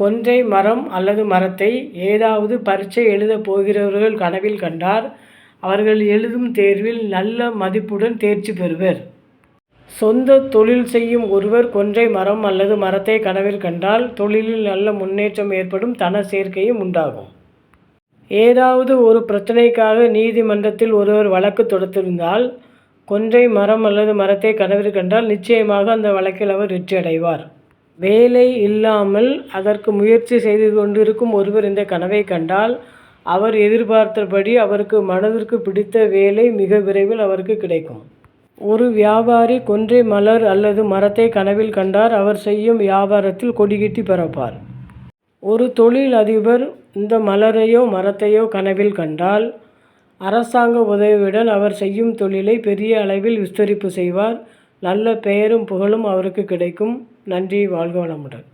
கொன்றை மரம் அல்லது மரத்தை ஏதாவது பரீட்சை எழுதப் போகிறவர்கள் கனவில் கண்டார் அவர்கள் எழுதும் தேர்வில் நல்ல மதிப்புடன் தேர்ச்சி பெறுவர். சொந்த தொழில் செய்யும் ஒருவர் கொன்றை மரம் அல்லது மரத்தை கனவில் கண்டால் தொழிலில் நல்ல முன்னேற்றம் ஏற்படும் தன சேர்க்கையும் உண்டாகும். ஏதாவது ஒரு பிரச்சனைக்காக நீதிமன்றத்தில் ஒருவர் வழக்கு தொடுத்திருந்தால் கொன்றை மரம் அல்லது மரத்தை கனவில் கண்டால் நிச்சயமாக அந்த வழக்கில் அவர் வெற்றியடைவார். வேலை இல்லாமல் அதற்கு முயற்சி செய்து கொண்டிருக்கும் ஒருவர் இந்த கனவை கண்டால் அவர் எதிர்பார்த்தபடி அவருக்கு மனதிற்கு பிடித்த வேலை மிக விரைவில் அவருக்கு கிடைக்கும். ஒரு வியாபாரி கொன்றை மலர் அல்லது மரத்தை கனவில் கண்டார் அவர் செய்யும் வியாபாரத்தில் கொடிகட்டி பரப்பார் ஒரு தொழில் அதிபர் இந்த மலரையோ மரத்தையோ கனவில் கண்டால் அரசாங்க உதவியுடன் அவர் செய்யும் தொழிலை பெரிய அளவில் விஸ்தரிப்பு செய்வார். நல்ல பெயரும் புகழும் அவருக்கு கிடைக்கும். நன்றி வாழ்க வளமுடன்.